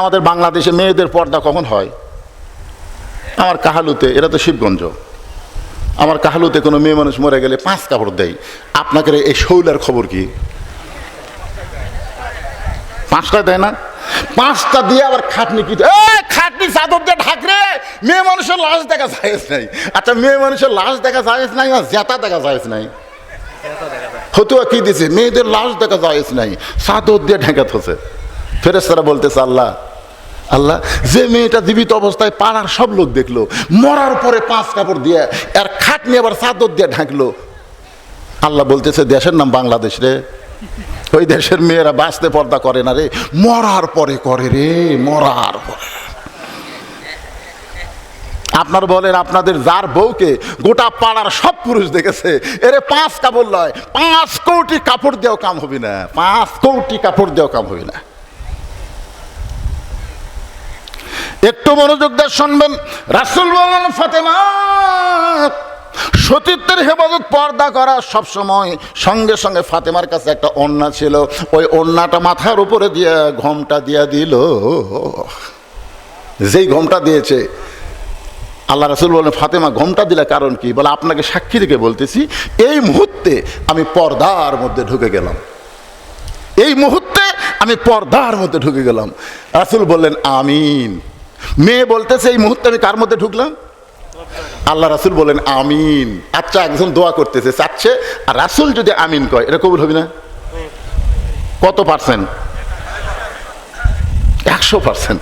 আমাদের বাংলাদেশে মেয়েদের পর্দা কখন হয়? আমার কাহালুতে, এরা তো শিবগঞ্জ। আমার কাহালুতে কোনো মেয়ে মানুষ মরে গেলে পাঁচ কাপড় দেয়। আপনাকে এই শৌলার খবর কি? পাঁচটা দেয় না? পাঁচটা দিয়ে আবার খাটনি কি? খাটনি চাদর দিয়ে ঢাক রে! মেয়ে মানুষের লাশ দেখা যায় নাই। আচ্ছা মেয়ে মানুষের লাশ দেখা যায় নাই না জেতা দেখা যায় নাই? ফতুয়া কি দিছে? মেয়েদের লাশ দেখা যায় নাই। চাদর দিয়ে ঢেকে থছে ফেরেস্তারা বলতেছে, আল্লাহ আল্লাহ, যে মেয়েটা জীবিত অবস্থায় পাড়ার সব লোক দেখল, মরার পরে পাঁচ কাপড় দিয়ে আর খাটনি আবার চাদর দিয়ে ঢাকলো। আল্লাহ বলতেছে, দেশের নাম বাংলাদেশ রে। ওই দেশের মেয়েরা বাঁচতে পর্দা করে না রে। মরার পরে করে রে, মরার পরে। আপনার বলেন, আপনাদের যার বউকে গোটা পাড়ার সব পুরুষ দেখেছে, এরে পাঁচ কাপড় লয়, পাঁচ কোটি কাপড় দেওয়া কাম হবে না, পাঁচ কোটি কাপড় দিয়েও কাম হবে না। একটু মনোযোগ দিয়ে শুনবেন। রাসুল বলেন, ফাতেমা, সতীত্বের হেফাজত পর্দা করা সব সময় সঙ্গে সঙ্গে ফাতেমার কাছে একটা ওন্না ছিল। ওই ওন্নাটা মাথার উপরে দিয়ে ঘমটা দিয়া দিল। যেই ঘমটা দিয়েছে, আল্লাহ রাসুল বলেন, ফাতেমা, ঘমটা দিলে কারণ কি? বলে, আপনাকে সাক্ষী রেখে বলতেছি, এই মুহূর্তে আমি পর্দার মধ্যে ঢুকে গেলাম। এই মুহূর্তে আমি পর্দার মধ্যে ঢুকে গেলাম। রাসুল বললেন, আমিন। মেয়ে বলতেছে, এই মুহূর্তে আমি কার মধ্যে ঢুকলাম? আল্লাহ রাসুল বলেন, আমিন। আচ্ছা একজন দোয়া করতেছে, চাচ্ছে, আর রাসুল যদি আমিন কয়, এটা কবুল হবে না? কত পার্সেন্ট? একশো পার্সেন্ট।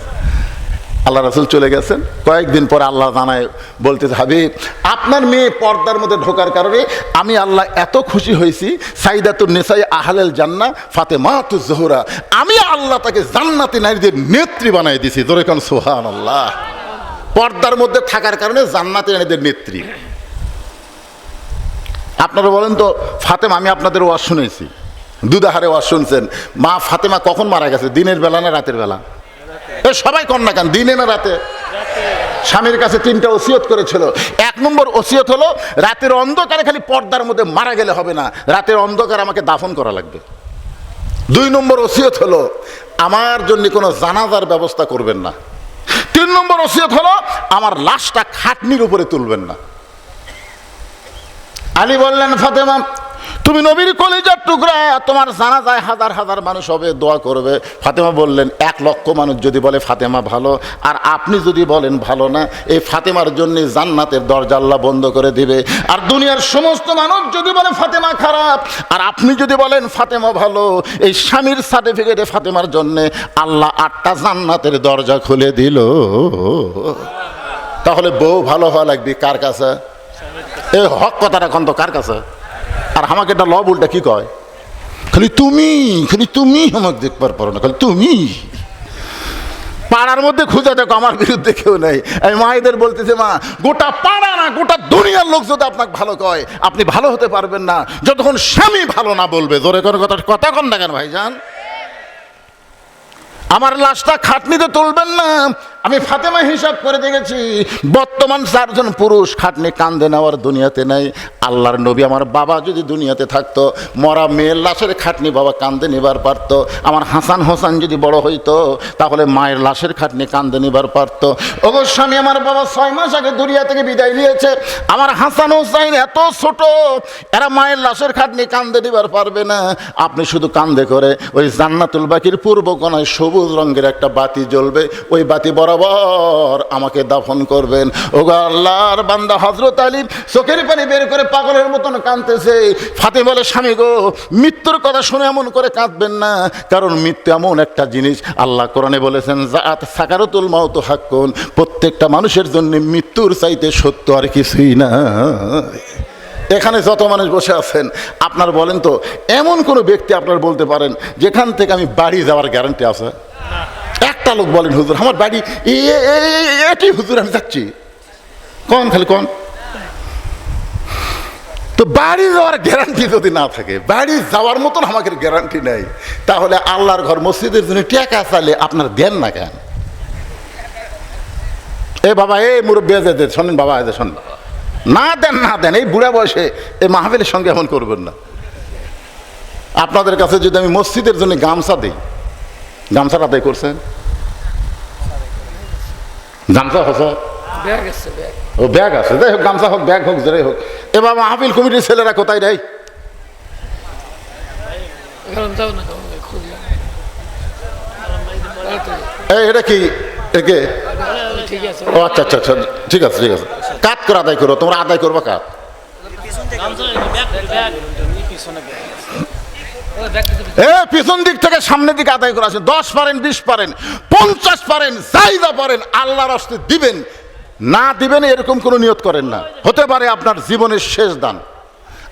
আল্লাহ রাসুল চলে গেছেন। কয়েকদিন পরে আল্লাহ জানায় বলতে হাবিব, আপনার মেয়ে পর্দার মধ্যে ঢোকার কারণে আমি আল্লাহ এত খুশি হয়েছি সাইদাতুর নেসাই আহলেল জান্না ফাতে মাতুজ জোহরা। আমি আল্লাহ তাকে জান্নাতি নারীদের নেত্রী বানাই দিছি। কারণ সোহান আল্লাহ পর্দার মধ্যে থাকার কারণে জান্নাতি নারীদের নেত্রী। আপনারা বলেন তো, ফাতেমা, আমি আপনাদের ওয়াজ শুনেছি। দুদাহারে ওয়াজ শুনছেন। মা ফাতেমা কখন মারা গেছে? দিনের বেলা না রাতের বেলা? এ সবাই কন্যা কেন? দিনে না রাতে? স্বামীর কাছে তিনটা ওসিয়ত করেছিল। এক নম্বর ওসিয়ত হলো, রাতের অন্ধকারে খালি পর্দার মধ্যে মারা গেলে হবে না। রাতের অন্ধকার আমাকে দাফন করা লাগবে। দুই নম্বর ওসিয়ত হলো, আমার জন্য কোনো জানাজার ব্যবস্থা করবেন না। তিন নম্বর ওসিয়ত হলো, আমার লাশটা খাটনির উপরে তুলবেন না। আলী বললেন, ফাতেমা তুমি নবীর কলিজার টুকরা, তোমার জানা যায় হাজার হাজার মানুষ হবে, দোয়া করবে। ফাতেমা বললেন, এক লক্ষ মানুষ যদি বলে ফাতেমা ভালো, আর আপনি যদি বলেন ভালো না, এই ফাতেমার জন্য জান্নাতের দরজা আল্লাহ বন্ধ করে দিবে। আর দুনিয়ার সমস্ত মানুষ যদি বলে ফাতেমা খারাপ, আর আপনি যদি বলেন ফাতেমা ভালো, এই স্বামীর সার্টিফিকেটে ফাতেমার জন্যে আল্লাহ আটটা জান্নাতের দরজা খুলে দিল। তাহলে বউ ভালো হওয়া লাগবে কার কাছে? এ হক কথাটা এখন তো কার কাছে? আর আমাকে এটা লব উল্টা কি কয়? খালি তুমি খালি তুমি আমাকে দেখবার পারো না, খালি তুমি। পাড়ার মধ্যে খুঁজে দেখো, আমার বিরুদ্ধে কেউ নেই। আমি মায়েদের বলতেছে, মা, গোটা পাড়া না, গোটা দুনিয়ার লোক যদি আপনাকে ভালো কয়, আপনি ভালো হতে পারবেন না। যতক্ষণ স্বামী ভালো না বলবে, জোরে করে কথা কথা কন না কেন ভাইজান? আমার লাশটা খাটনিতে তুলবেন না আমি ফাতেমা হিসাব করে দেখেছি, বর্তমান চারজন পুরুষ খাটনি কান্দে নেওয়ার দুনিয়াতে নেই। আল্লাহর নবী আমার বাবা যদি দুনিয়াতে থাকতো, মরা মেয়ের লাশের খাটনি বাবা কান্দে নিবার পারত। আমার হাসান হোসান যদি বড় হইতো, তাহলে মায়ের লাশের খাটনি কান্দে নিবার পারত। অবশ্য আমি আমার বাবা ছয় মাস আগে দুনিয়া থেকে বিদায় নিয়েছে। আমার হাসান হোসাইন এত ছোট, এরা মায়ের লাশের খাটনি কান্দে নিবার পারবে না। আপনি শুধু কান্দে করে, ওই জান্নাতুল বাকির পূর্ব কোনায় সবুজ রঙের একটা বাতি জ্বলবে। ওই বাতি বরাবর আমাকে দাফন করবেন। ও আল্লাহর বান্দা হজরত আলী চোখের পানি বের করে পাগলের মতন কাঁদতেছে। ফাতে বলে, স্বামী গো, মৃত্যুর কথা শুনে এমন করে কাঁদবেন না। কারণ মৃত্যু এমন একটা জিনিস, আল্লাহ কোরআনে বলেছেন জাত সাকারতুল মাউত হাক্কুন। প্রত্যেকটা মানুষের জন্য মৃত্যুর চাইতে সত্য আর কিছুই না এখানে যত মানুষ বসে আছেন, আপনার বলেন তো, এমন কোনো ব্যক্তি আপনার বলতে পারেন, যেখান থেকে আমি বাড়ি যাওয়ার গ্যারান্টি আছে? একটা লোক বলেন হুজুর আমার বাড়ি এটি হুজুর আমি যাচ্ছি। কন খালি কন? তো বাড়ি যাওয়ার গ্যারান্টি যদি না থাকে বাড়ি যাওয়ার মতন আমাকে গ্যারান্টি নেই তাহলে আল্লাহর ঘর মসজিদের জন্য টাকা চালে আপনার দেন না কেন? এ বাবা এ মুরব্বী দে, শোনেন বাবা আছে শোন না দেন না দেন এই বুড়া বয়সে এই মাহফিলের সঙ্গে এমন করবেন না। আপনাদের কাছে যদি আমি মসজিদের জন্য গামছা দিই গামছাটা আদায় করছেন? গামছা ব্যাগ ও ব্যাগ আছে। যাই হোক গামছা হোক ব্যাগ হোক যাই হোক। এবার মাহফিল কমিটির ছেলেরা কোথায় রে? এটা কি? একে ঠিক আছে। ও আচ্ছা আচ্ছা আচ্ছা ঠিক আছে ঠিক আছে। কাত করে আদায় করো তোমরা আদায় করবা কাত এ, পিছন দিক থেকে সামনের দিকে আদায় করা আছে দশ পারেন, বিশ পারেন, পঞ্চাশ পারেন চাইদা পারেন, আল্লাহর হস্তে দিবেন। না দিবেন এরকম কোনো নিয়ত করেন না। হতে পারে আপনার জীবনের শেষ দান।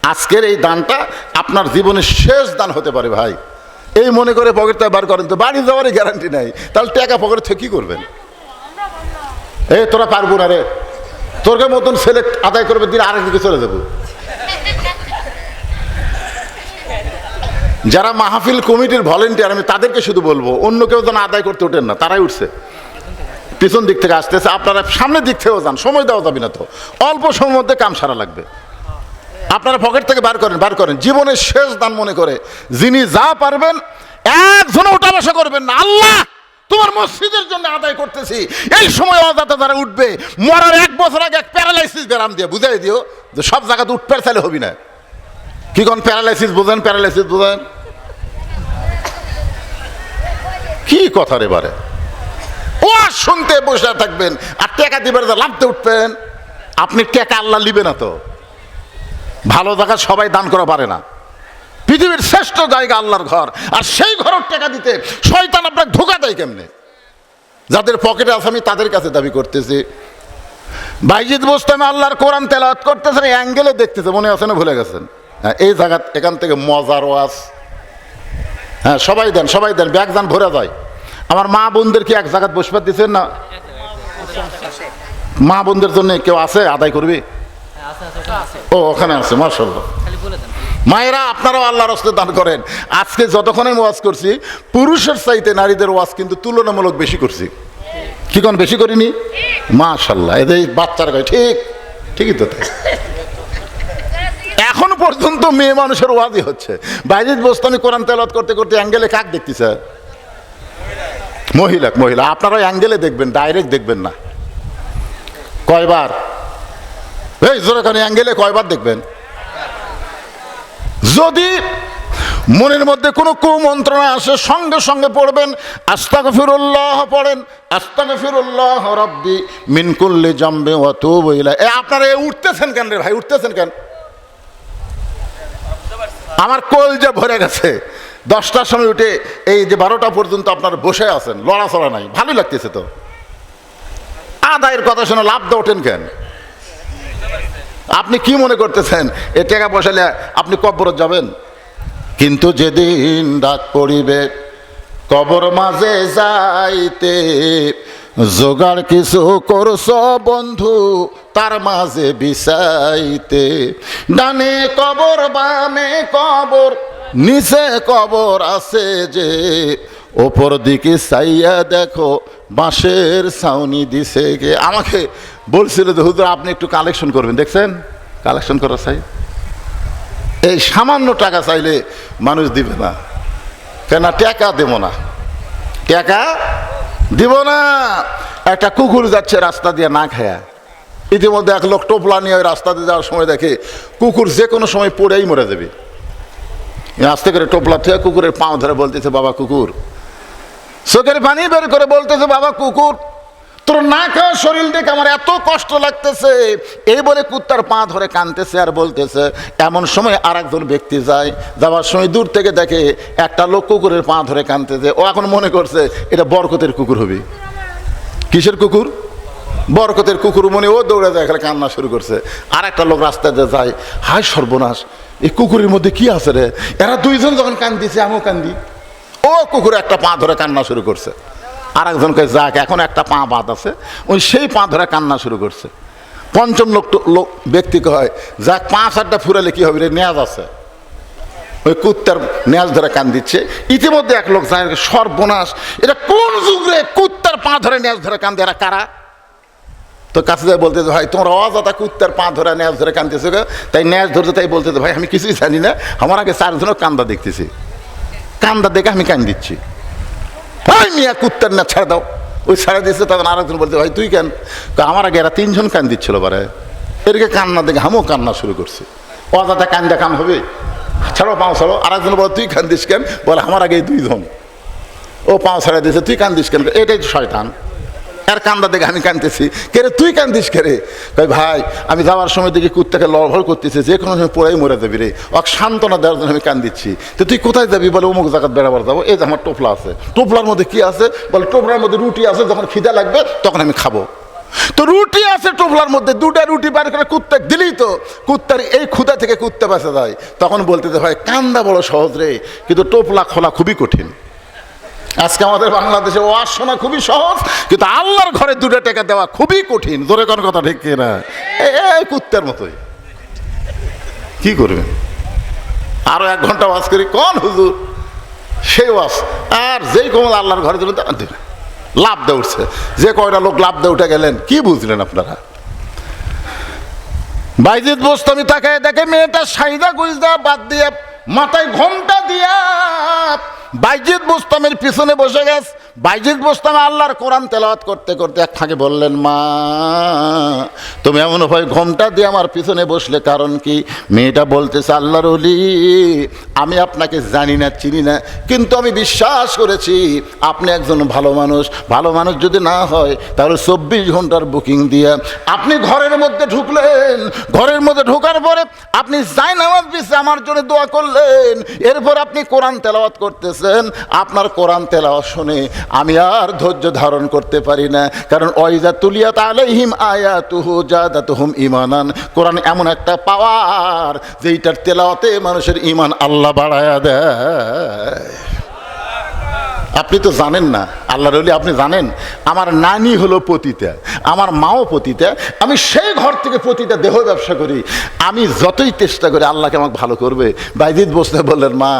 আজকের এই দানটা আপনার জীবনের শেষ দান হতে পারে ভাই। এই মনে করে পকেটটা বার করেন তো, বাড়ি যাওয়ারই গ্যারান্টি নাই। তাহলে টাকা পকেট থেকে কি করবেন? এ, তোরা পারব না রে। তোরকে মতন ছেলে আদায় করবে দিন আরেক দিকে চলে যাব। যারা মাহফিল কমিটির ভলেন্টিয়ার, আমি তাদেরকে শুধু বলব, অন্য কেউ যেন আদায় করতে ওঠেন না, তারাই উঠছে। পিছন দিক থেকে আসতেছে, আপনারা সামনের দিক থেকেও যান, সময় দেওয়া যাবে না তো। অল্প সময়ের মধ্যে কাম সারা লাগবে। আপনারা পকেট থেকে বার করেন বার করেন। জীবনের শেষ দান মনে করে, যিনি যা পারবেন, একজনও ওঠা বসা করবেন না। আল্লাহ, তোমার মসজিদের জন্য আদায় করতেছি। এই সময় অজাতা যারা উঠবে, মরার এক বছর আগে এক প্যারালাইসিস ব্যারাম দিয়ে বুঝাই দিও যে সব জায়গাতে উঠবে তাহলে হবি না। কি কোন প্যারালাইসিস বোঝেন প্যারালাইসিস বোঝেন? কি কথা রে বারে? ও শুনতে বসে থাকবেন, আর টাকা দিবার লাভতে উঠবেন। আপনি টাকা আল্লাহ লিবে না তো। ভালো জায়গা সবাই দান করা পারে না। পৃথিবীর শ্রেষ্ঠ জায়গা আল্লাহর ঘর, আর সেই ঘরের টাকা দিতে শয়তান আপনাকে ধোকা দেয় কেমনে? যাদের পকেটে আছে, আমি তাদের কাছে দাবি করতেছি। বাইজিদ বোস্তামে আল্লাহর কোরআন তেলাওয়াত করতেছেন অ্যাঙ্গেলে দেখতেছে, মনে আছে না, ভুলে গেছেন? হ্যাঁ এই জায়গা, এখান থেকে মজার ওয়াজ। হ্যাঁ সবাই দেন সবাই দেন, ব্যাগ দান ভরে যায়। আমার মা বোনদের কি এক জায়গায় বসবার দিচ্ছেন না? মা বোনদের জন্য কেউ আছে? আদায় করবি? ও, ওখানে আছে মার্শাল্লাহ মায়েরা, আপনারাও আল্লাহর হস্তে দান করেন। আজকে যতক্ষণ আমি ওয়াজ করছি, পুরুষের চাইতে নারীদের ওয়াজ কিন্তু তুলনামূলক বেশি করছি। কি কোন বেশি করিনি? মাশাল্লাহ এদের বাচ্চার গায়ে, ঠিক, ঠিকই তো তাই। এখন পর্যন্ত মেয়ে মানুষের ওয়াজই হচ্ছে। বাইজিদ বস্তানি কোরআন তেলাত করতে করতে অ্যাঙ্গেলে কাক দেখতেছে? মহিলা মহিলা আপনারা অ্যাঙ্গেলে দেখবেন, ডাইরেক্ট দেখবেন না। কয়বার? এই জোরাখানি অ্যাঙ্গেলে কয়বার দেখবেন? যদি মনের মধ্যে কোনো কুমন্ত্রণা আসে, সঙ্গে সঙ্গে পড়বেন আস্তাক ফিরুল্লাহ পড়েন আস্তাক ফিরুল্লাহ রব্বি মিনকুল্লি জম্বে অত বইলা এ, আপনারা উঠতেছেন কেন রে ভাই? উঠতেছেন কেন? আমার কোল যে ভরে গেছে, দশটার সময় উঠে এই যে বারোটা পর্যন্ত আপনারা বসে আছেন, লড়াচড়া নাই, ভালোই লাগতেছে তো। আদায়ের কথা শুনে লাভ দিয়ে ওঠেন কেন? আপনি কি মনে করতেছেন, এ টাকা পয়সালে আপনি কবরত যাবেন? কিন্তু যেদিন ডাক পড়িবে, কবর মাঝে যাইতে জোগাড় কিছু করছ, বন্ধু, তার মাঝে বিষাইতে। ডানে কবর, বামে কবর, নিচে কবর আছে যে, ওপর দিকে চাইয়া দেখো, বাঁশের ছাউনি দিছে গে আমাকে বলছিল যে, হুজুর, আপনি একটু কালেকশন করবেন, দেখছেন? কালেকশন করা চাই। এই সামান্য টাকা চাইলে মানুষ দিবে না। কেন টাকা দেব না। টাকা দিব না। একটা কুকুর যাচ্ছে রাস্তা দিয়ে না খায়া। ইতিমধ্যে এক লোক টোপলা নিয়ে ওই রাস্তা দিয়ে যাওয়ার সময় দেখে কুকুর যে কোনো সময় পড়েই মরে যাবে। আস্তে করে টোপলা থেকে কুকুরের পাঁও ধরে বলতেছে, বাবা কুকুর। চোখের পানি বের করে বলতেছে, বাবা কুকুর তোর না খাওয়া শরীর দেখে আমার এত কষ্ট লাগতেছে। এই বলে কুত্তার পা ধরে কানতেছে আর বলতেছে, এমন সময় আর একজন ব্যক্তি যায়, যাওয়ার সময় দূর থেকে দেখে একটা লোক কুকুরের পা ধরে কানতেছে। ও এখন মনে করছে, এটা বরকতের কুকুর হবে। কিসের কুকুর? বরকতের কুকুর মনে ও দৌড়ে যায়, এখানে কান্না শুরু করছে। আর একটা লোক রাস্তায় দিয়ে যায় হায় সর্বনাশ, এই কুকুরের মধ্যে কি আছে রে? এরা দুইজন যখন কান্দিছে, আমিও কান্দি। ও কুকুর একটা পা ধরে কান্না শুরু করছে। আর একজনকে যাক, এখন একটা পা বাদ আছে। ওই সেই পা ধরে কান্না শুরু করছে। পঞ্চম লোক লোক ব্যক্তিকে হয় যাক পাঁচ আটটা ফুরালে কি হবে রে? নেয়াজ আছে। ওই কুত্তার নেয়াজ ধরে কান দিচ্ছে ইতিমধ্যে এক লোক যায়, সর্বনাশ। এটা কোন যুগে কুত্তার পা ধরে নেয়াজ ধরে কান দেয় কারা? তো কাছে যায় বলতেছে, ভাই, তোমরা অজাতা কুত্তার পা ধরে ন্যাজ ধরে কানতেছে। তাই ন্যাজ ধরতে তাই বলতেছে, ভাই, আমি কিছুই জানি না। আমার আগে চারজনও কান্দা দেখতেছি। কান্দা দেখে আমি কান দিচ্ছি ভাই মিয়া, কুত্তার না, ছাড় দাও। ওই ছাড়া দিচ্ছে তখন আরেকজন বলতে ভাই, তুই কেন? আমার আগে এরা তিনজন কান দিচ্ছিল বারে এদেরকে কান্না দেখে আমিও কান্না শুরু করছি। অজাতে কান্দা কাম হবে। ছাড়ো, পাও ছাড়ো। আরেকজন বলে, তুই কান্দিস কেন? বলে, আমার আগে দুইজন। ও পাও ছাড়া দিয়েছে, তুই কান্দিস কেন? এটাই শয়তান। আর কান্দা দেখে আমি কান্দতেছি কে রে, তুই কান্দিস কে রে? কই ভাই, আমি যাওয়ার সময় দেখি কুত্তাকে লড়ভড় করতেছে, যে কোনো সময় পড়াই মরে যাবি রে। অক সান্ত্বনা দেওয়ার জন্য আমি কান্দিচ্ছি। তো তুই কোথায় যাবি বলে অমুক জায়গাত বেড়াবার যাব? এই যে আমার টোপলা আছে। টোপলার মধ্যে কি আছে? বলে, টোপলার মধ্যে রুটি আছে, যখন খিদা লাগবে তখন আমি খাব। তো রুটি আছে টোপলার মধ্যে, দুটা রুটি বার করে কুত্তা দিলেই তো, কুত্তার এই ক্ষুদা থেকে কুত্তা বাঁচা যায়। তখন বলতে হয় কান্দা বড় সহজ রে, কিন্তু টোপলা খোলা খুবই কঠিন। আজকে আমাদের বাংলাদেশে ওয়াজ শোনা খুবই সহজ, কিন্তু আল্লাহর ঘরে দুটো টাকা দেওয়া খুবই কঠিন। জোরে কোন কথা ঠিক না এই কুত্তার মতোই। কি করবেন? আরও এক ঘণ্টা ওয়াজ করি, কোন হুজুর? সেই ওয়াজ। আর যেই কোন আল্লাহর ঘরে দিল লাভ দে উঠছে। যে কয়টা লোক লাভ দে উঠে গেলেন, কি বুঝলেন আপনারা? বাইজিৎ বোস্তামি তাকে দেখে, মেয়েটা সাইদা গুজদা বাদ দিয়ে মাথায় ঘোমটা দিয়া বাইজিৎ বোস্তামের পিছনে বসে গেছে। বাইজিৎ বোস্তামে আল্লাহর কোরআন তেলাওয়াত করতে করতে এক ফাঁকে বললেন, মা, তুমি এমন ভয় ঘোমটা দিয়ে আমার পিছনে বসলে কারণ কি? মেয়েটা বলতেছে, আল্লাহর অলি আমি আপনাকে জানি না, চিনি না, কিন্তু আমি বিশ্বাস করেছি আপনি একজন ভালো মানুষ। ভালো মানুষ যদি না হয়, তাহলে চব্বিশ ঘণ্টার বুকিং দিয়ে আপনি ঘরের মধ্যে ঢুকলেন। ঘরের মধ্যে ঢোকার পরে আপনি যাই নামাজ পিছিয়ে আমার জন্য দোয়া করলেন। এরপর আপনি কোরআন তেলাওয়াত করতেছেন। আপনার কোরআন তেলাওয়াত শুনে আমি আর ধৈর্য ধারণ করতে পারি না। কারণ ওয়াইজা তুলিয়াত যা দা জাদাতুহুম ইমানান কোরআন এমন একটা পাওয়ার, যেইটার তেলাওয়াতে মানুষের ইমান আল্লাহ বাড়ায়া দেয়। আপনি তো জানেন না আল্লাহ রলি আপনি জানেন, আমার নানি হলো পতিতা, আমার মাও পতিতা, আমি সেই ঘর থেকে পতিতা দেহ ব্যবসা করি, আমি যতই চেষ্টা করি আল্লাহকে আমাকে ভালো করবে। বাইজিৎ বসতে বললেন, মা,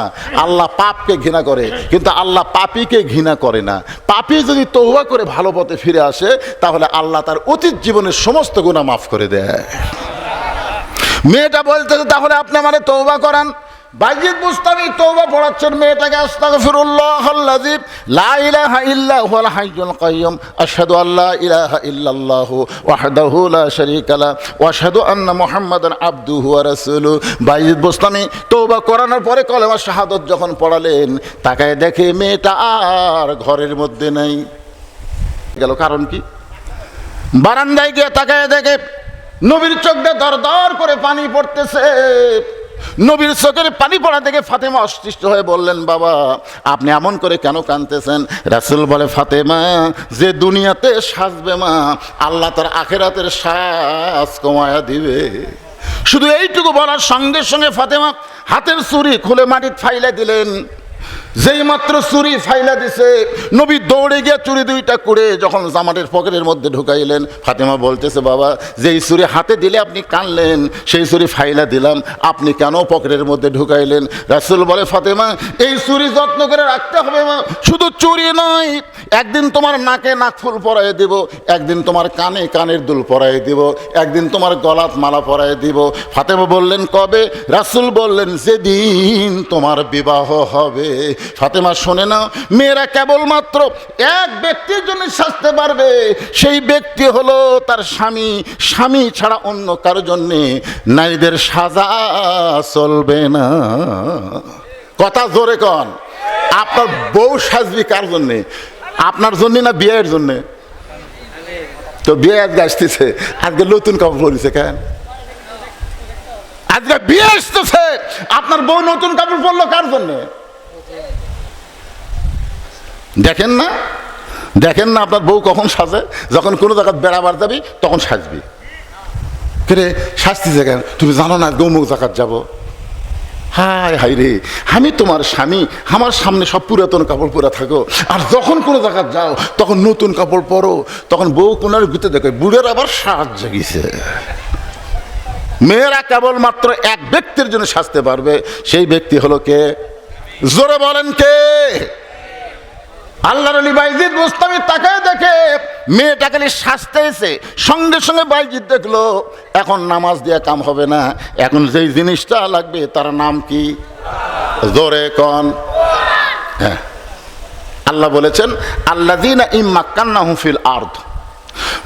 আল্লাহ পাপকে ঘৃণা করে, কিন্তু আল্লাহ পাপিকে ঘৃণা করে না। পাপি যদি তৌবা করে ভালো পথে ফিরে আসে, তাহলে আল্লাহ তার অতীত জীবনের সমস্ত গুণা মাফ করে দেয়। মেয়েটা বলতেছে, তাহলে আপনি আমারে তৌবা করান। বাইজিদ মুস্তামি তৌবা পড়াচ্ছেন মেয়েটাকে, আস্তাগফিরুল্লাহ আল্লাযী লা ইলাহা ইল্লা হুয়াল হাইয়ুল কাইয়্যুম, আশহাদু আল্লা ইলাহা ইল্লাল্লাহ ওয়াহদাহু লা শারীকা লা, ওয়া আশহাদু আন্না মুহাম্মাদান আবদুহু ওয়া রাসূলুহু। বাইজিদ মুস্তামি তৌবা করানোর পরে কলেমা শাহাদত যখন পড়ালেন, তাকায় দেখে মেয়েটা আর ঘরের মধ্যে নাই। গেল কারণ কি? বারান্দায় গিয়ে তাকায় দেখে নবীর চোখ দিয়ে দর দর করে পানি পড়তেছে। নবীর চোখের পানি পড়া থেকে ফাতেমা অসৃষ্ট হয়ে বললেন, বাবা, আপনি এমন করে কেন কানতেছেন রাসুল বলে, ফাতেমা, যে দুনিয়াতে সাজবে মা, আল্লাহ তার আখেরাতের সাজ কমায়া দিবে। শুধু এইটুকু বলার সঙ্গে সঙ্গে ফাতেমা হাতের চুরি খুলে মাটির ফাইলে দিলেন। যেই মাত্র চুরি ফাইলা দিছে, নবী দৌড়ে গিয়ে চুরি দুইটা করে যখন জামাটের পকেটের মধ্যে ঢুকাইলেন, ফাতেমা বলতেছে, বাবা, যেই চুরি হাতে দিলে আপনি কানলেন, সেই চুরি ফাইলা দিলাম, আপনি কেন পকেটের মধ্যে ঢুকাইলেন? রাসুল বলে, ফাতেমা, এই চুরি যত্ন করে রাখতে হবে মা, শুধু চুরি নয়, একদিন তোমার নাকে নাক ফুল পরাই দিব, একদিন তোমার কানে কানের দুল পরাই দিব, একদিন তোমার গলাত মালা পরাই দিব। ফাতেমা বললেন, কবে? রাসুল বললেন, যেদিন তোমার বিবাহ হবে ফাতেমা, শোনে না মেয়েরা কেবলমাত্র এক ব্যক্তির জন্য সাজতে পারবে। সেই ব্যক্তি হলো তার স্বামী। স্বামী ছাড়া অন্য কারও জন্যে নারীদের সাজা চলবে না। কথা জোরে কন, আপনার বউ সাজবি কার জন্যে? আপনার জন্যে না বিয়ের জন্যে? তো বিয়ে আজকে আসতেছে, আজকে নতুন কাপড় পরেছে কেন? আজকে বিয়ে আসতেছে, আপনার বউ নতুন কাপড় পরলো কার জন্যে? দেখেন না? দেখেন না আপনার বউ কখন সাজে? যখন কোনো জায়গায় বেড়াবার যাবি, তখন সাজবি। কে শাস্তি কেন তুমি জানো না গৌমুখ জায়গাত যাব? হায় হাই রে, আমি তোমার স্বামী, আমার সামনে সব পুরাতন কাপড় পরা থাকো। আর যখন কোনো জায়গায় যাও, তখন নতুন কাপড় পরো। তখন বউ কোনার ভিতরে দেখে, বুড়ের আবার সাজ জাগিছে মেয়েরা কেবলমাত্র এক ব্যক্তির জন্য সাজতে পারবে। সেই ব্যক্তি হলো কে? জোরে বলেন কে? আল্লাহর আলী বাইজিদ মুস্তামি তাকায় দেখে মেয়েটা খালি সাজতে এসে সঙ্গে সঙ্গে বাইজিদ দেখল, এখন নামাজ দিয়ে কাম হবে না, এখন যেই জিনিসটা লাগবে তার নাম কি? জোরে কন। হ্যাঁ। আল্লাহ বলেছেন আল্লাদিনা ইম্মাক্কান্না হুফিল আর্ধ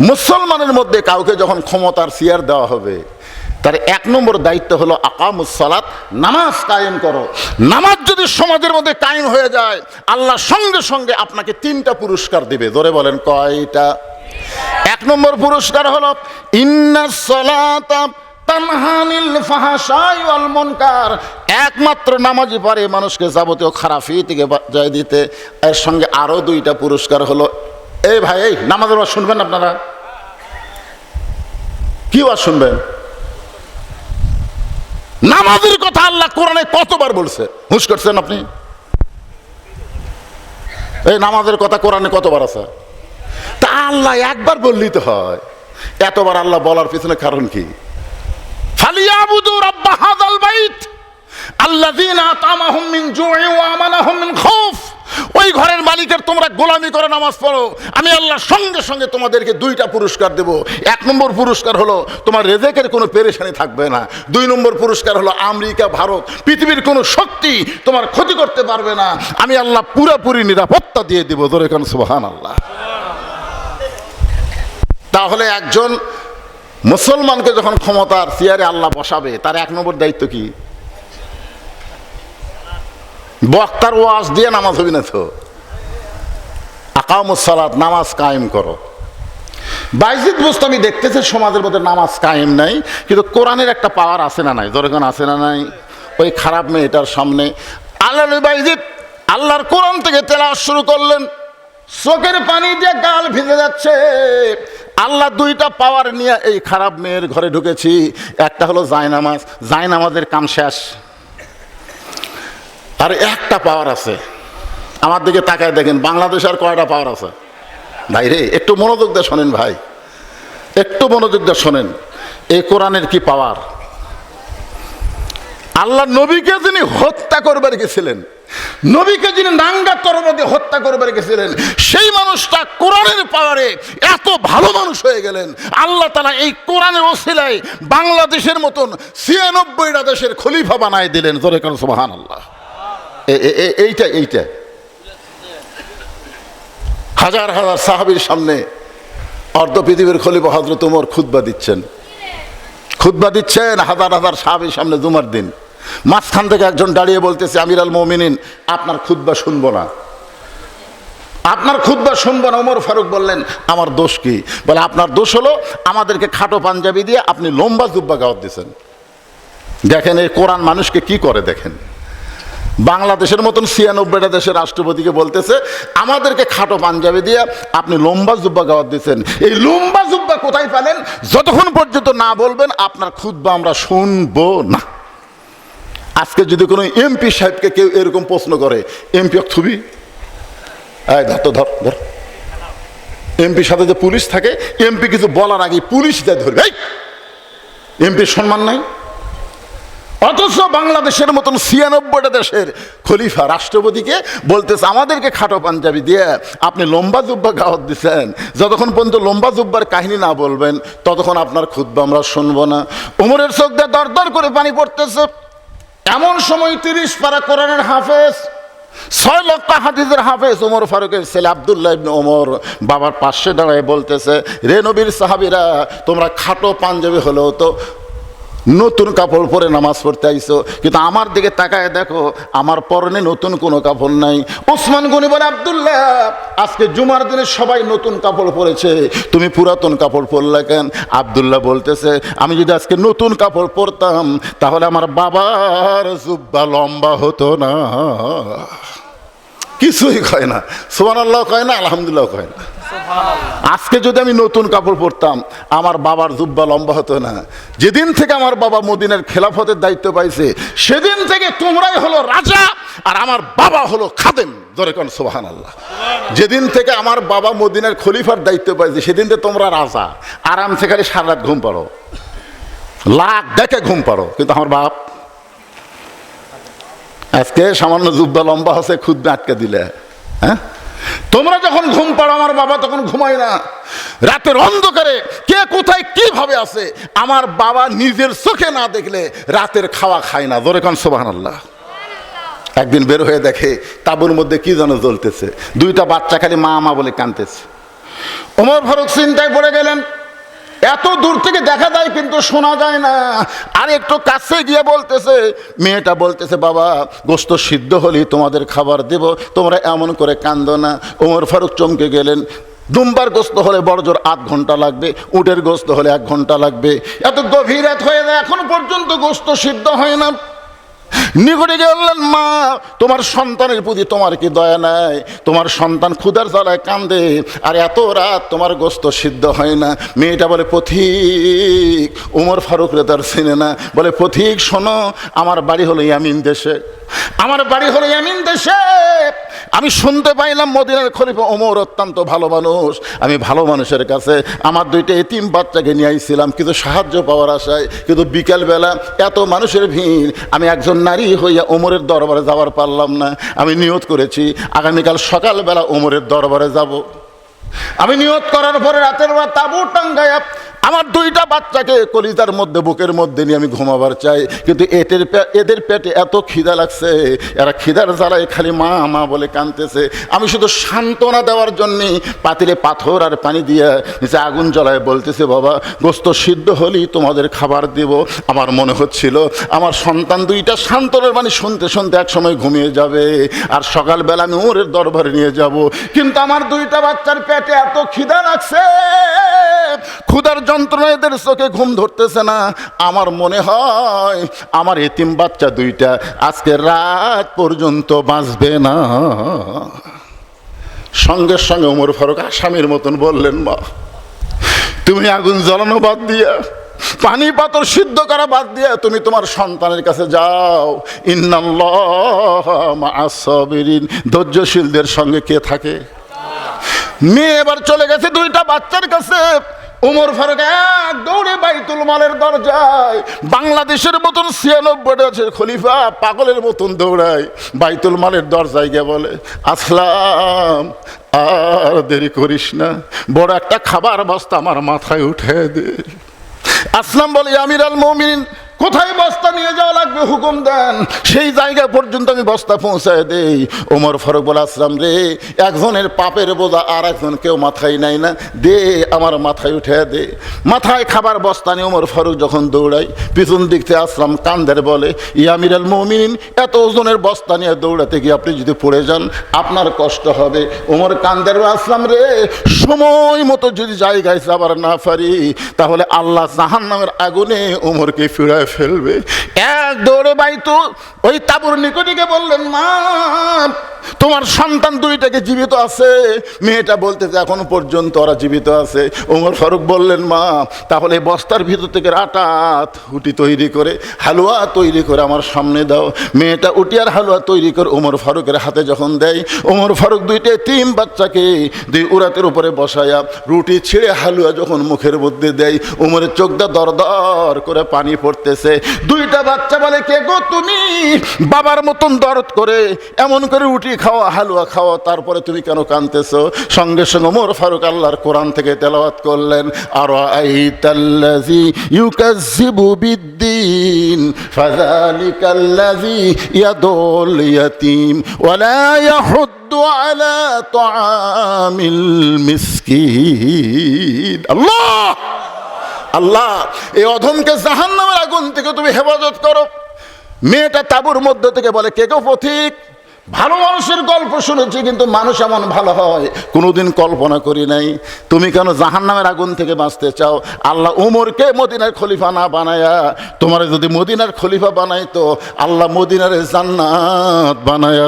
মুসলমানের মধ্যে কাউকে যখন ক্ষমতার সিয়ার দেওয়া হবে তার এক নম্বর দায়িত্ব হলো আকামুসলাত নামাজ কায়েম করো। নামাজ যদি সমাজের মধ্যে কায়েম হয়ে যায়, আল্লাহ সঙ্গে সঙ্গে আপনাকে তিনটা পুরস্কার দিবে। ধরে বলেন, কয়টা? এক নম্বর পুরস্কার হলো ইন্নাস সালাতা একমাত্র নামাজি পারে মানুষকে যাবতীয় খারাপি থেকে বাঁচায় দিতে। এর সঙ্গে আরও দুইটা পুরস্কার হলো, এই ভাই, এই নামাজের শুনবেন আপনারা? কি শুনবেন? নামাজের কথা আল্লাহ কোরআনে কতবার বলছে? হুঁশ করছেন আপনি? এই নামাজের কথা কোরআনে কতবার আছে? তা আল্লাহ একবার বললেই তো হয়। এতবার আল্লাহ বলার পিছনে কারণ কি? আল্লাহ রাব্বা আতামাহুম মিন জুই ওয়া আমানাহুম মিন খাউফ ওই ঘরের মালিকের তোমরা গোলামি করে নামাজ পড়ো, আমি আল্লাহ সঙ্গে সঙ্গে তোমাদেরকে দুইটা পুরস্কার দেব। এক নম্বর পুরস্কার হলো তোমার রেজেকের কোনো পেরেশানি থাকবে না। দুই নম্বর পুরস্কার হলো আমেরিকা, ভারত, পৃথিবীর কোনো শক্তি তোমার ক্ষতি করতে পারবে না। আমি আল্লাহ পুরোপুরি নিরাপত্তা দিয়ে দেবো। ধরে কেন সুবাহান আল্লাহ তাহলে একজন মুসলমানকে যখন ক্ষমতার চেয়ারে আল্লাহ বসাবে, তার এক নম্বর দায়িত্ব কি? বক্তার ওয়াজ দিয়ে নামাজ হবি না তো? আকামুসালাত নামাজ কায়েম করো। বাইজিদ বুস্তামি দেখতেছে সমাজের মধ্যে নামাজ কায়েম নাই, কিন্তু কোরআনের একটা পাওয়ার আছে না নাই? দরকার আছে না নাই? ওই খারাপ মেয়েটার সামনে। আল্লাহ বাইজিদ, আল্লাহর কোরআন থেকে তেলা শুরু করলেন। চোখের পানি দিয়ে গাল ভিজে যাচ্ছে। আল্লাহ দুইটা পাওয়ার নিয়ে এই খারাপ মেয়ের ঘরে ঢুকেছি। একটা হলো জায়নামাজ। জায়নামাজের কাম শেষ। আর একটা পাওয়ার আছে। আমার দিকে তাকায় দেখেন, বাংলাদেশ আর কয়টা পাওয়ার আছে? ভাই রে, একটু মনোযোগ দিয়ে শোনেন ভাই। একটু মনোযোগ দিয়ে শোনেন এই কোরআনের কি পাওয়ার? আল্লাহ নবীকে যিনি হত্যা করবার গেছিলেন, নবীকে যিনি নাঙ্গা তরবাদি হত্যা করবার গেছিলেন, সেই মানুষটা কোরআনের পাওয়ারে এত ভালো মানুষ হয়ে গেলেন। আল্লাহ তালা এই কোরআনের ওসিলায় বাংলাদেশের মতন ছিয়ানব্বইটা দেশের খলিফা বানায় দিলেন। জোরে কারণ সুবাহান আল্লাহ এইটা এইটা। হাজার হাজার সাহাবির সামনে অর্ধ পৃথিবীর খলিফা হজরত উমর খুদ্া দিচ্ছেন। খুদ্া দিচ্ছেন হাজার হাজার সাহাবির সামনে জুমার দিন। মাঝখান থেকে একজন দাঁড়িয়ে বলতেছে আমির আল মমিনিন, আপনার খুদ্া শুনব না। আপনার খুদ্া শুনব না ওমর ফারুক বললেন, আমার দোষ কি? বলে, আপনার দোষ হলো আমাদেরকে খাটো পাঞ্জাবি দিয়ে আপনি লম্বা জুব্বা গাওয়াত দিয়েছেন দেখেন এই কোরআন মানুষকে কি করে দেখেন? বাংলাদেশের মতন ছিয়ানব্বইটা দেশের রাষ্ট্রপতিকে বলতেছে, আমাদেরকে খাটো পাঞ্জাবি দিয়ে আপনি লম্বা জুব্বা গাওয়াত দিচ্ছেন এই লম্বা জুব্বা কোথায় পেলেন? যতক্ষণ পর্যন্ত না বলবেন, আপনার খুদ্া আমরা শুনব না। আজকে যদি কোনো এমপি সাহেবকে কেউ এরকম প্রশ্ন করে, এমপি থুবি এই ধর, তো ধর ধর। এমপির সাথে যে পুলিশ থাকে, এমপি কিছু বলার আগে পুলিশ দেয় ধরবে এমপির সম্মান নাই। অথচ বাংলাদেশের মতন ছিয়ানব্বইটা দেশের খলিফা রাষ্ট্রপতিকে বলতেছে, আমাদেরকে খাটো পাঞ্জাবি দিয়ে আপনি লম্বা জুব্বা গাওয়াত দিচ্ছেন যতক্ষণ পর্যন্ত লম্বা জুব্বার কাহিনী না বলবেন, ততক্ষণ আপনার খুদ্া আমরা শুনব না। উমরের চোখ দিয়ে দর দর করে পানি পড়তেছে। এমন সময় তিরিশ পারা কোরআনের হাফেজ, ছয় লক্ষ হাদিসের হাফেজ ওমর ফারুকের ছেলে আবদুল্লাহ ইবনে ওমর বাবার পাশে দাঁড়ায় বলতেছে, রে নবীর সাহাবিরা, তোমরা খাটো পাঞ্জাবি হলেও তো নতুন কাপড় পরে নামাজ পড়তে আইসো। কিন্তু আমার দিকে তাকায় দেখো, আমার পরনে নতুন কোনো কাপড় নাই। ওসমান গনি বলে, আবদুল্লাহ, আজকে জুমার দিনে সবাই নতুন কাপড় পরেছে। তুমি পুরাতন কাপড় পরলে কেন? আবদুল্লাহ বলতেছে, আমি যদি আজকে নতুন কাপড় পরতাম, তাহলে আমার বাবার জুব্বা লম্বা হতো না। কিছুই কয় না। সোমান আল্লাহ কয় না আলহামদুলিল্লাহ কয় না। আজকে যদি আমি নতুন কাপড় পরতাম আমার বাবার জুব্বা লম্বা হতো না। যেদিন থেকে আমার বাবা মদিনের খেলাফতের দায়িত্ব পাইছে সেদিন থেকে তোমরাই হলো রাজা আর আমার বাবা হলো খাদেম। ধরে কোন সোহান আল্লাহ যেদিন থেকে আমার বাবা মদিনের খলিফার দায়িত্ব পাইছে সেদিন থেকে তোমরা রাজা। আরামসে খালি সারা রাত ঘুম পাড়ো। লাখ দেখে ঘুম পাড়ো। কিন্তু আমার বাপ আজকে সামান্য জুব্বা লম্বা হচ্ছে খুদ আটকে দিলে। হ্যাঁ? তোমরা যখন ঘুম পাড়ো, আমার বাবা তখন ঘুমায় না। রাতের অন্ধকারে কে কোথায় কীভাবে আছে, আমার বাবা নিজের চোখে না দেখলে রাতের খাওয়া খায় না। জোরে কান সোবাহান আল্লাহ একদিন বের হয়ে দেখে তাবুর মধ্যে কি যেন জ্বলতেছে। দুইটা বাচ্চা খালি মা মা বলে কাঁদতেছে ওমর ফারুক চিন্তায় পড়ে গেলেন এত দূর থেকে দেখা যায় কিন্তু শোনা যায় না। আর একটু কাছে গিয়ে বলতেছে, মেয়েটা বলতেছে, বাবা, গোস্ত সিদ্ধ হলেই তোমাদের খাবার দেব, তোমরা এমন করে কান্দ না। ওমর ফারুক চমকে গেলেন। দুম্বার গোস্ত হলে বড় জোর আধ ঘণ্টা লাগবে, উটের গোস্ত হলে এক ঘণ্টা লাগবে। এত গভীর রাত হয়ে না এখন পর্যন্ত গোস্ত সিদ্ধ হয় না। নিকটে গিয়ে বললেন মা, তোমার সন্তানের প্রতি তোমার কি দয়া নাই? তোমার সন্তান ক্ষুদার জ্বালায় কান্দে, আর এত রাত তোমার গোস্ত সিদ্ধ হয় না। মেয়েটা বলে, পথিক, উমর ফারুক রে তার চিনে না। বলে, পথিক, শোনো, আমার বাড়ি হলো ইয়ামিন দেশে। আমার বাড়ি হলো ইয়ামিন দেশে। আমি শুনতে পাইলাম মদিনার খলিফা ওমর অত্যন্ত ভালো মানুষ। আমি ভালো মানুষের কাছে আমার দুইটা এতিম বাচ্চাকে নিয়ে আইছিলাম। কিন্তু সাহায্য পাওয়ার আশায়, কিন্তু বিকেলবেলা এত মানুষের ভিড়, আমি একজন নারী হইয়া ওমরের দরবারে যাওয়ার পারলাম না। আমি নিয়ত করেছি, আগামীকাল সকালবেলা ওমরের দরবারে যাব। আমি নিয়ত করার পরে রাতের বেলা তাবু টাঙ্গায়া আমার দুইটা বাচ্চাকে কলিজার মধ্যে, বুকের মধ্যে নিয়ে আমি ঘুমাবার চাই। কিন্তু এদের এদের পেটে এত খিদা লাগছে, এরা খিদার জ্বালায় খালি মা মা বলে কানতেছে আমি শুধু সান্ত্বনা দেওয়ার জন্যে পাতিলে পাথর আর পানি দিয়ে নিচে আগুন জ্বলায় বলতেছে, বাবা, গোস্ত সিদ্ধ হলেই তোমাদের খাবার দেব। আমার মনে হচ্ছিল, আমার সন্তান দুইটা সান্ত্বনের মানে শুনতে শুনতে এক সময় ঘুমিয়ে যাবে আর সকালবেলা আমি ওরের দরবারে নিয়ে যাব। কিন্তু আমার দুইটা বাচ্চার পেটে এত খিদা লাগছে, ক্ষুধার যন্ত্রণা এদের চোখে ঘুম ধরতেছে না। আমার মনে হয় আমার এতিম বাচ্চা দুইটা আজকে রাত পর্যন্ত বাঁচবে না। সঙ্গে সঙ্গে উমর ফারুক আসামির মতন বললেন, মা, তুমি আগুন জ্বালানো বাদ দিয়া, পানি পাথর সিদ্ধ করা বাদ দিয়া তুমি তোমার সন্তানের কাছে যাও। ইন্নাল্লাহিন ধৈর্যশীলদের সঙ্গে কে থাকে? মেয়ে এবার চলে গেছে দুইটা বাচ্চার কাছে। উমর ফারুক এক দৌড়ে বাইতুল মালের দরজায়, বাংলাদেশের মতন ছিয়ানব্বইটা আছে খলিফা পাগলের মতন দৌড়ায়, বাইতুল মালের দরজায় গিয়ে বলে, আসলাম, আর দেরি করিস না, বড় একটা খাবার বস্তা আমার মাথায় উঠে দে। আসলাম বলে, আমির আল মমিন কোথায় বস্তা নিয়ে যাওয়া লাগবে হুকুম দেন? সেই জায়গা পর্যন্ত আমি বস্তা পৌঁছায় দেই। ওমর ফারুক বলে, আসলাম রে, একজনের পাপের বোঝা আর একজন কেউ মাথায় নাই না। দে, আমার মাথায় উঠে দে। মাথায় খাবার বস্তা নিয়ে ওমর ফারুক যখন দৌড়াই পিছন দিক থেকে আসলাম কান্দের বলে ইয়ামির আল মমিন এত ওজনের বস্তা নিয়ে দৌড়াতে গিয়ে আপনি যদি পড়ে যান, আপনার কষ্ট হবে। ওমর কান্দের আসলাম রে, সময় মতো যদি জায়গায় যাবার না পারি, তাহলে আল্লাহ জাহান নামের আগুনে ওমরকে ফিরায় ফেলবে। এক দৌড়ে বাইতো ওই তাবুর নিকটিকে বললেন মা তোমার সন্তান দুইটাকে জীবিত আছে। মেয়েটা বলতেছে, এখনও পর্যন্ত ওরা জীবিত আছে। ওমর ফারুক বললেন, মা, তাহলে বস্তার ভিতর থেকে রাটাত উটি তৈরি করে, হালুয়া তৈরি করে আমার সামনে দাও। মেয়েটা উটি আর হালুয়া তৈরি করে ওমর ফারুকের হাতে যখন দেয় ওমর ফারুক দুইটে তিন বাচ্চাকে দুই উরাতের উপরে বসায়া রুটি ছিঁড়ে হালুয়া যখন মুখের মধ্যে দেয় ওমরের চোখটা দর দর করে পানি পড়তেছে। দুইটা বাচ্চা বলে, কে গো তুমি? বাবার মতন দরদ করে এমন করে রুটি খাওয়া, হালুয়া খাওয়া, তারপরে তুমি কেন কানতেছো সঙ্গে সঙ্গে ওমর ফারুক আল্লাহর কোরআন থেকে তেলাওয়াত করলেন আর আইতাল্লাজি ইয়াতীম আল্লাহ! আল্লাহ! এই অধমকে জাহান নামের আগুন থেকে তুমি হেফাজত করো। মেয়েটা তাবুর মধ্যে থেকে বলে, কে কেউ পথিক? ভালো মানুষের গল্প শুনেছি, কিন্তু মানুষ এমন ভালো হয়, কোনোদিন কল্পনা করি নাই। তুমি কেন জাহান নামের আগুন থেকে বাঁচতে চাও? আল্লাহ উমরকে মদিনার খলিফা না বানায়া, তোমার যদি মদিনার খলিফা বানাইতো, আল্লাহ মদিনার জান্নাত বানায়া